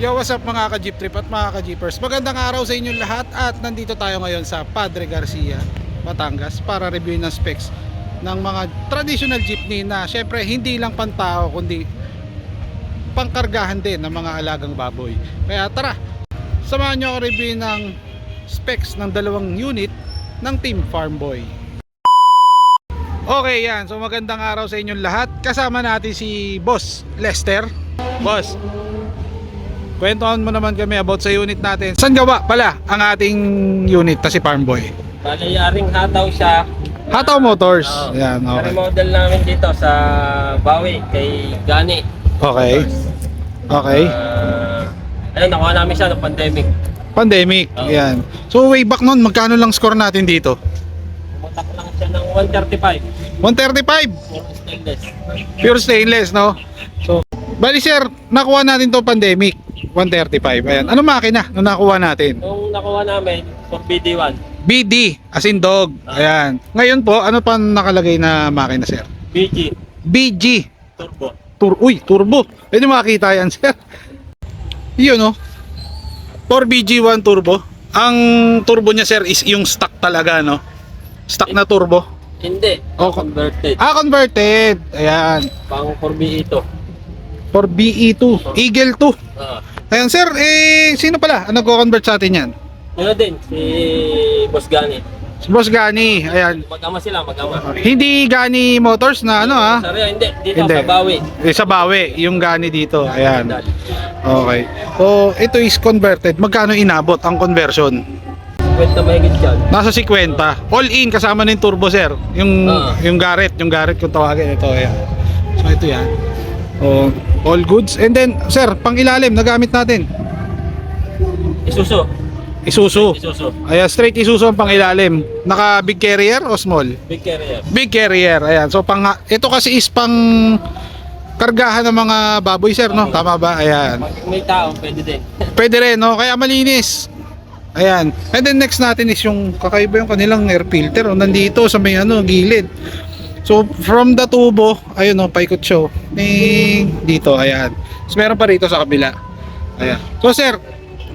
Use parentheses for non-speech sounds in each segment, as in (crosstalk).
Yo, what's up mga ka-jeep trip at mga ka-jeepers? Magandang araw sa inyong lahat at nandito tayo ngayon sa Padre Garcia, Batangas para review ng specs ng mga traditional jeepney na syempre hindi lang pantao kundi pangkargahan din ng mga alagang baboy. Kaya tara, samahan nyo ako review ng specs ng dalawang unit ng Team Farm Boy. Okay yan, so magandang araw sa inyong lahat. Kasama natin si Boss Lester. Boss, Kwentuhan mo naman kami about sa unit natin. San gawa pala ang ating unit na si Farm Boy? Palayaring hataw siya. Hataw Motors. Oo. Yan, okay. model namin dito sa Bawi kay Gani. Okay. Okay. Ah, ayun, nakuha namin siya ng pandemic. Pandemic. Oo. Yan. So way back noon, magkano lang score natin dito? Pumunta ko lang siya ng 135. 135. Yung stainless. Pure stainless, no? So, bali sir, nakuha natin to pandemic. 135. Ayan. Ano makina na nakuha natin? Yung nakuha namin for BD1. BD, as in dog. Ayan. Ngayon po, ano pa nakalagay na makina, sir? BG BG. Turbo. Tur Uy, turbo. Pwede makakita yan, (laughs) sir. Yun, no? 4BG1 turbo. Ang turbo niya, sir, is yung stock talaga, no? Stock na turbo. Hindi. Oh, converted. Ah, converted. Ayan. Pang 4BE ito. 4BE2. Eagle 2. Ah. Ayan, sir, eh, sino pala? Ano nagko-convert sa atin yan? Ano din, si Boss Gani. Si Boss Gani. Ayan. Mag-ama sila, mag-ama. Hindi Gani Motors na ano, ah. Sorry, hindi. Dito Hindi. sa Bawi. Eh, sa Bawi, yung Gani dito. Ayan. Okay. So, ito is converted. Magkano inabot ang conversion? Kwenta mahigit dyan. Nasa 50. All in kasama na yung turbo sir. Yung Ah. yung Garrett, yung Garrett kung tawagin ito ayan. So ito yan. Oh, all goods. And then sir, pang ilalim nagamit natin. Isuso. Isuzu. Isuso. Ayan, straight Isuzu ang pang ilalim. Naka big carrier o small? Big carrier. Big carrier. Ayan. So pang ito kasi is pang kargahan ng mga baboy sir, no? Tama ba? Ayan. Pag may tao, pwede din. Pwede rin, no? Kaya malinis. Ayan. And then next natin is yung kakaiba yung kanilang air filter. O, nandito sa may ano, gilid. So, from the tubo, ayun o, paikot siya. oh. Ding, dito, ayan. So, meron pa rito sa kabila. Ayan. So, sir,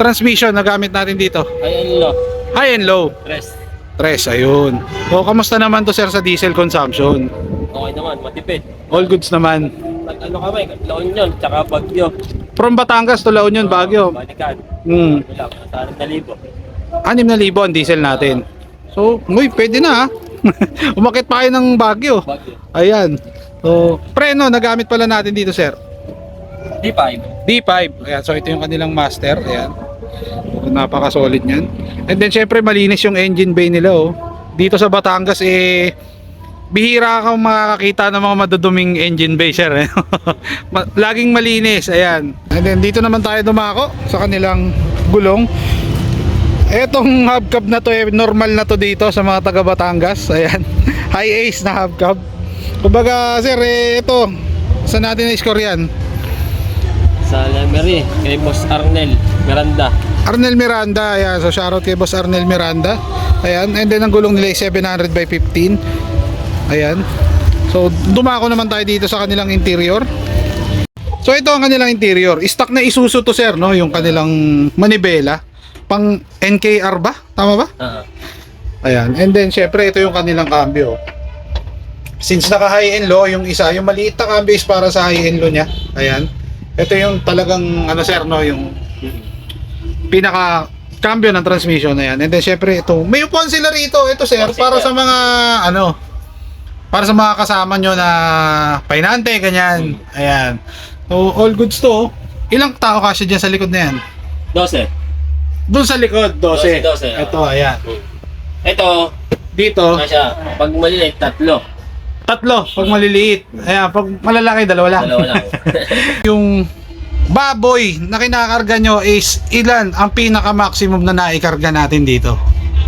transmission na gamit natin dito. Ayan lo. High and low. Rest. Tres, ayun. So, kamusta naman to sir sa diesel consumption? Okay naman, matipid. All goods naman. Pag ano kami, La Union, tsaka Bagyo. From Batangas to La Union, Baguio. Balikan. Hmm. Lang, sa 6,000. 6,000 ang diesel natin. So, nguy, pwede na ha. (laughs) Umakit pa kayo ng Baguio. Bagyo. Ayan. So, preno, nagamit pala natin dito, sir. D5. D5. Ayan, so ito yung kanilang master. Ayan. So, napaka-solid niyan. And then, syempre, malinis yung engine bay nila, oh. Dito sa Batangas, eh, bihira kang makakakita ng mga maduduming engine bay, sir. Eh. (laughs) Laging malinis. Ayan. And then, dito naman tayo dumako sa kanilang gulong. Etong hubcap na to, eh, normal na to dito sa mga taga Batangas. Ayan. (laughs) High ace na hubcap. Kumbaga, sir, eh, ito. Saan natin na-score yan? Sa Lemery, kay Boss Arnel Miranda. Arnel Miranda, ayan. So shoutout kay Boss Arnel Miranda. Ayan, and then ang gulong nila ay 700 by 15. Ayan. So dumako naman tayo dito sa kanilang interior. So ito ang kanilang interior. Stock na Isuzu to sir, no? Yung kanilang manibela. Pang NKR ba? Tama ba? Ah. Ayan. And then syempre ito yung kanilang cambio. Since naka high and low yung isa, yung maliit na cambio is para sa high and low niya. Ayan. Ito yung talagang ano sir no, yung pinaka cambio ng transmission na yan. And then syempre ito, may upuan sila rito. Ito sir, para sa mga ano, para sa mga kasama nyo na painante, ganyan. Ayan. So, all goods to. oh. Ilang tao kasi dyan sa likod na yan? 12. Doon sa likod, 12. 12, 12, Ito, ayan. Ito, Dito, ano siya, pag maliliit, tatlo. tatlo. Pag maliliit. Ayan, pag malalaki, dalawa lang. Dalawa lang. (laughs) yung baboy na kinakarga nyo is ilan ang pinaka-maximum na naikarga natin dito?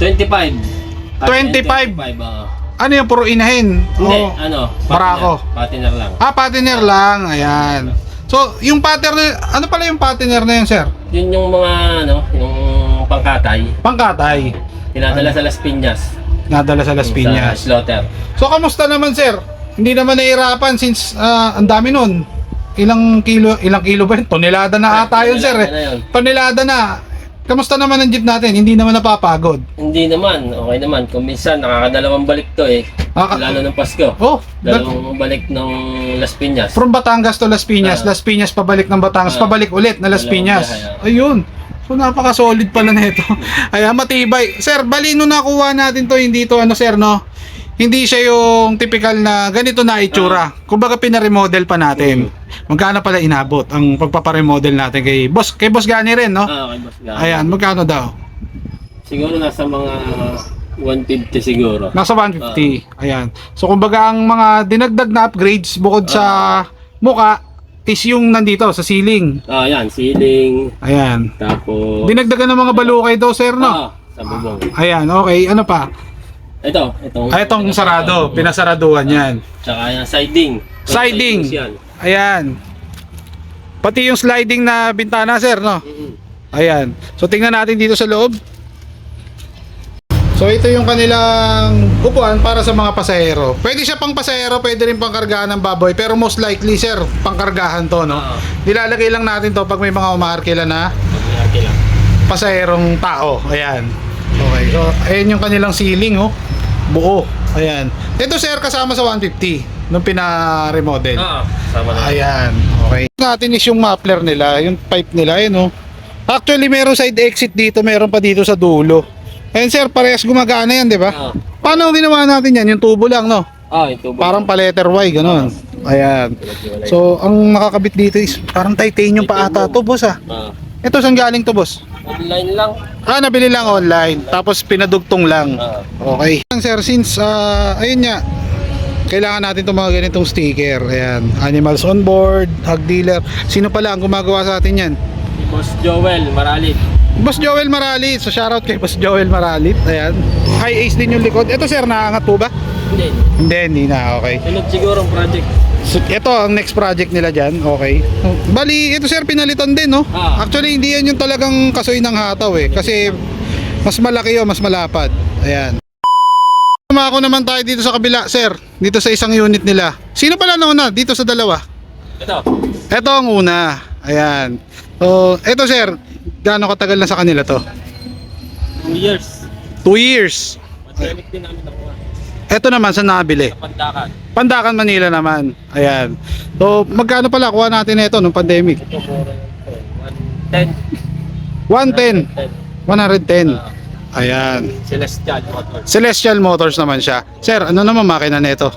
25. 25. 25, ah. Ano yung puro inahin? Hindi, O- ano, Barako. Partner lang. Ah, patiner lang. Ayan. So, yung pattern, ano pala yung patiner na yun, sir? Yun yung mga, ano, yung pangkatay. Pangkatay. Tinadala sa Las Piñas. Nadala sa Las Sa Piñas. slaughter. So, kamusta naman, sir? Hindi naman nahirapan since ah, ang dami nun. ilang kilo, ilang kilo ba yun? Tonelada na ata yun, sir. Tonelada na Eh. yun. Tonelada na. Kamusta naman ang jeep natin? Hindi naman napapagod. Hindi naman, okay naman. Kung minsan, nakakadalawang balik to eh. Ah, Lalo ng Pasko. Oh, that- Dalawang balik ng Las Piñas. from Batangas to Las Piñas, Ah. Las Piñas pabalik ng Batangas, Ah. pabalik ulit na Las Dalawang Piñas. biyahe, Ayun. So napaka-solid pala nito. (laughs) Ayan, matibay. Sir, bali nung nakuha natin to, hindi to ano sir, no? Hindi siya yung typical na ganito na itsura. Kumbaga pina-remodel pa natin. Magkano pala inabot ang pagpapa-remodel natin kay Boss, kay Boss Gani rin, no? Ah, okay, boss. Gani. Ayan, magkano daw? Siguro nasa mga 150 siguro. Nasa 150. Ayan. So kumbaga ang mga dinagdag na upgrades bukod sa muka is yung nandito sa ceiling. Ah, yan, ceiling. Ayan. Tapos... Dinagdagan ng mga balukay daw, sir, no? Ah, sa bubong. Ayan, okay. Ano pa? Ito, itong... Ay, itong sarado. Pinasaraduhan yan. Tsaka yan, siding. Siding. Yan. Ayan. Pati yung sliding na bintana, sir, no? Mm-mm. Ayan. So, tingnan natin dito sa loob. So, ito yung kanilang upuan para sa mga pasahero. Pwede siya pang pasahero, pwede rin pang kargahan ng baboy. Pero most likely, sir, pang kargahan to, no? Ah. Nilalagay lang natin to pag may mga umaarkila na lang. pasaherong tao. Ayan. Okay. So, ayan yung kanilang ceiling, oh. Buo. Ayan. Ito, sir, kasama sa 150 nung pina-remodel. Ah, sama na. Ayan. Okay. Natin is yung muffler nila, yung pipe nila, ayun, oh. Actually, meron side exit dito, meron pa dito sa dulo. Ayan, sir, parehas gumagana yan, di ba? Ah, Paano ginawa natin yan? Yung tubo lang, no? ah ito ba? Parang pa letter Y, ganun. Ayan. So, ang nakakabit dito is parang titanium pa ata to, boss, ah. Ah, Ito, saan galing to, boss? online lang. Ah, nabili lang online. Tapos pinadugtong lang. Ah, Okay. Sir, since, ah, ayun nga, kailangan natin itong mga ganitong sticker. Ayan. Animals on board, hog dealer. Sino pala ang gumagawa sa atin yan? Si Boss Joel Maralit. Boss Joel Maralit. So, shoutout kay Boss Joel Maralit. Ayan. High ace din yung likod. Ito, sir, naangat po ba? Hindi. Hindi, hindi na. Okay. Sunod siguro ang project. So, ito ang next project nila dyan. Okay. Bali, ito sir, pinalitan din, no? Ah. Actually, hindi yan yung talagang kasoy ng hataw eh. Kasi mas malaki o mas malapad. Ayan. Tumako naman tayo dito sa kabila, sir. Dito sa isang unit nila. Sino pala nauna dito sa dalawa? Ito. Ito ang una. Ayan. So, ito sir, gaano katagal na sa kanila to? 2 years. Two years. Pandemic din namin nakuha. Ito naman sa nabili. Sa Pandakan. Pandakan, Manila naman. Ayan. So, magkano pala kuha natin ito nung pandemic? Ito mura yung 110. 110. 110. Ah, Ayan. Celestial Motors. Celestial Motors naman siya. Sir, ano naman makina nito?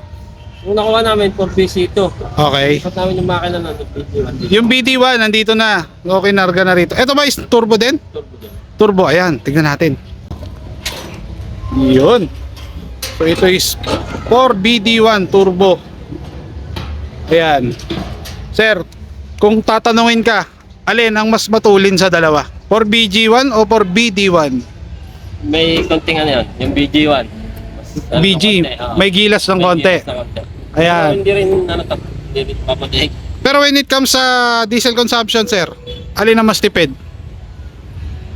Yung nakuha namin for PC ito. Okay. Ikot namin yung makina ng PC1 dito. Yung BD1 nandito na. Okay, narga na rito. Ito ba is turbo din? Turbo din. Turbo, ayan. Tignan natin. Yun. So ito is 4BD1 turbo. Ayan. Sir, kung tatanungin ka, alin ang mas matulin sa dalawa? 4BG1 o 4BD1? May konting ano yan, yung BG1. Mas, ano, BG, konti, oo. may gilas ng May konti. gilas na konti. Ayan. Hindi rin ano to, rin papadig. Pero when it comes sa diesel consumption, sir, alin ang mas tipid?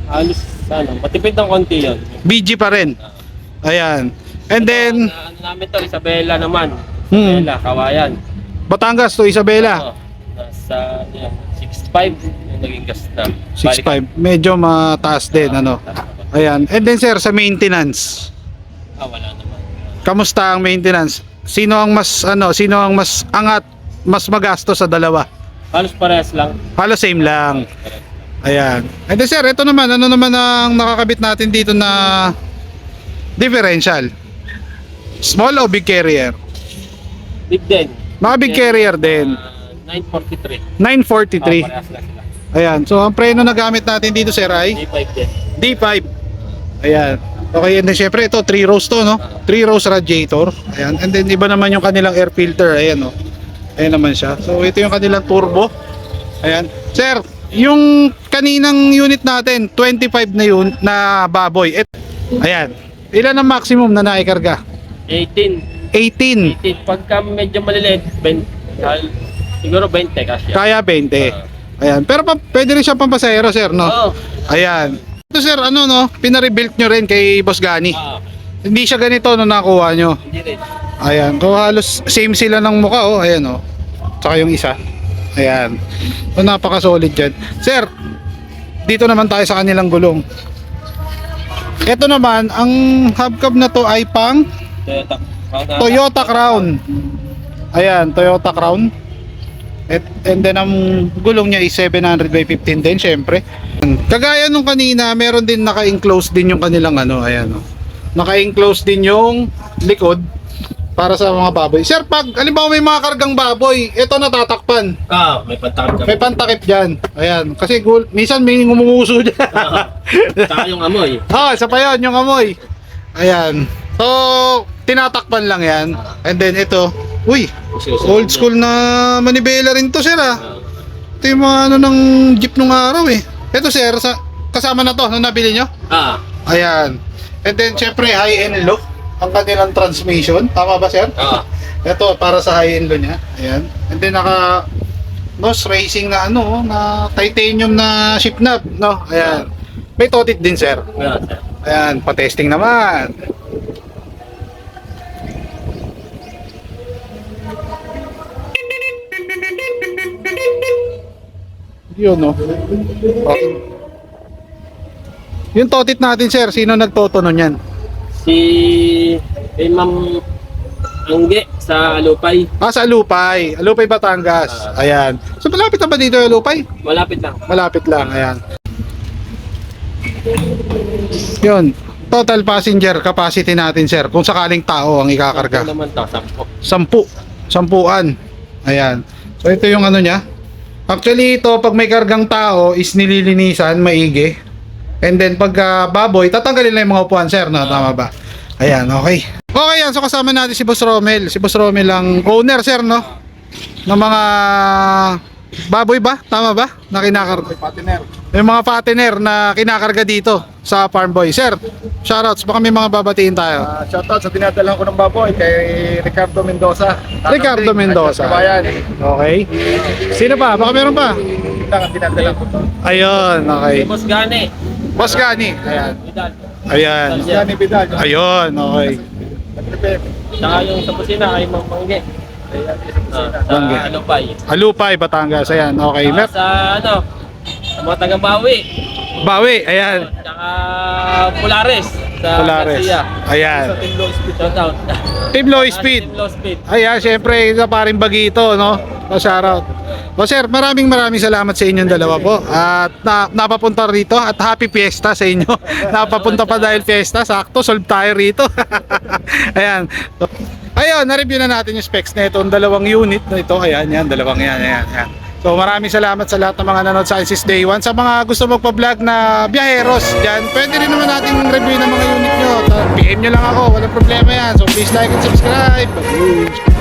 Halos ano, matipid ng konti yun. BG pa rin. Ayan. And then, Ito, ano namin to, Isabela naman. Hmm. Isabela, Kawayan. Batangas to Isabela. Nasa ano yan, 6.5 yung naging gas na. 6.5. Medyo mataas din, ano. Ayan. And then, sir, sa maintenance. Ah, wala naman. Kamusta ang maintenance? Sino ang mas, ano, sino ang mas angat, mas magasto sa dalawa? Halos parehas lang. Halos same lang. Ayan. And then, sir, ito naman, ano naman ang nakakabit natin dito na differential? Small o big carrier? Big din. Mga big carrier din. Ah, 943. 943. Ah, sila. Ayan. So, ang preno na gamit natin dito, sir, ay D5 din. D5. Ayan. Okay, and then syempre ito, 3 rows to, no? 3 rows radiator. Ayan. And then iba naman yung kanilang air filter. Ayan, no? Ayan naman siya. So, ito yung kanilang turbo. Ayan. Sir, yung kaninang unit natin, 25 na yun, na baboy. Et, ayan. Ilan ang maximum na naikarga? 18. 18. 18. Pagka medyo maliliit, 20. hal- Siguro 20 kasi. Kaya 20. Ayan. Pero pa, pwede rin siya pampasahero, sir, no? Oo. Ayan. Ito, sir, ano, no? Pinarebuilt nyo rin kay Boss Gani. Ah, Hindi siya ganito nung nakuha nyo. hindi rin. Ayan, so halos same sila ng mukha oh, ayan oh. Tsaka yung isa. Ayan. So, napaka-solid yan. Sir, dito naman tayo sa kanilang gulong. Ito naman, ang hubcap na to ay pang Toyota. Toyota Crown. Ayan, Toyota Crown. At, and then ang gulong niya is 700 by 15 din, syempre. Kagaya nung kanina, meron din naka-enclose din yung kanilang ano, ayan. Oh. Naka-enclose din yung likod para sa mga baboy. Sir, pag halimbawa may mga kargang baboy, ito natatakpan. Ah, may pantakip ka. May pantakip dyan. Ayan. Kasi gul- minsan may ngumuuso dyan. Saka yung amoy. (laughs) Ah, isa pa yun, yung amoy. Ayan. So, tinatakpan lang yan. And then ito, uy, old school na manibela rin to sir ah. Ito yung mga ano ng jeep nung araw eh. Ito sir, sa, kasama na to, nung nabili nyo? Ah, Ayan. And then, syempre, high-end look ang kanilang transmission. Tama ba sir? ah. (laughs) Ito, para sa high-end look niya. Ayan. And then, naka nose racing na ano, na titanium na ship knob, no? Ayan. May totit din sir. Ayan, pa-testing naman. Yun, no? Okay. Yung totit natin, sir, sino nagtotono niyan? Si kay Ma'am Angge sa Lupay. Ah, sa Alupay. Alupay, Batangas. Ayan. So, malapit na ba dito yung Alupay? Malapit lang. Malapit lang, ayan. Yun. Total passenger capacity natin, sir. Kung sakaling tao ang ikakarga. naman to, sampo. Sampu. Sampuan. Ayan. So ito yung ano niya. Actually ito pag may kargang tao is nililinisan maigi. And then pagka baboy, tatanggalin lang yung mga upuan sir, no? Tama ba? Ayan, okay. Okay yan, so kasama natin si Boss Romel. Si Boss Romel ang owner sir, no? Ng mga baboy ba? Tama ba? Na kinakarga. Partner. Yung mga fattener na kinakarga dito sa Farm Boy. Sir, shoutouts. Baka may mga babatiin tayo. Uh, shoutout sa dinadalang ko ng baboy kay Ricardo Mendoza. Ricardo Mendoza. Kabayan. Okay. Sino pa? Baka meron pa? Ito ang dinadalang ko. Ayun, okay. Boss Gane. Boss Gani. Ayan. Ayan. Yan ni Vidal. Ayun, okay. Saka yung sa kusina kay Ma'am Angge. Ah, sa Angge. Lupay. Alupay, Batangas. Ayan, okay. Saka sa ano, sa mga taga-Bawi. Bawi, ayan. Saka Polaris. Sa Polares. Garcia. Ayan. Sa Team Low Speed. Shout out. Team Low Ah, Speed. Team Low Speed. Ayan, syempre, sa paring bagito, no? O, shoutout. O, sir, maraming maraming salamat sa inyong dalawa po. At na, napapunta rito at happy fiesta sa inyo. (laughs) napapunta pa dahil fiesta. Sakto, solve tayo rito. (laughs) ayan. So, ayun, na-review na natin yung specs na itong dalawang unit na ito. Ayan, yan, dalawang yan, ayan, ayan. So maraming salamat sa lahat ng mga nanood sa Isis Day 1. Sa mga gusto magpa-vlog na biyaheros dyan, pwede rin naman natin review ng mga unit nyo. Ta- PM nyo lang ako, walang problema yan. So please like and subscribe. Babush!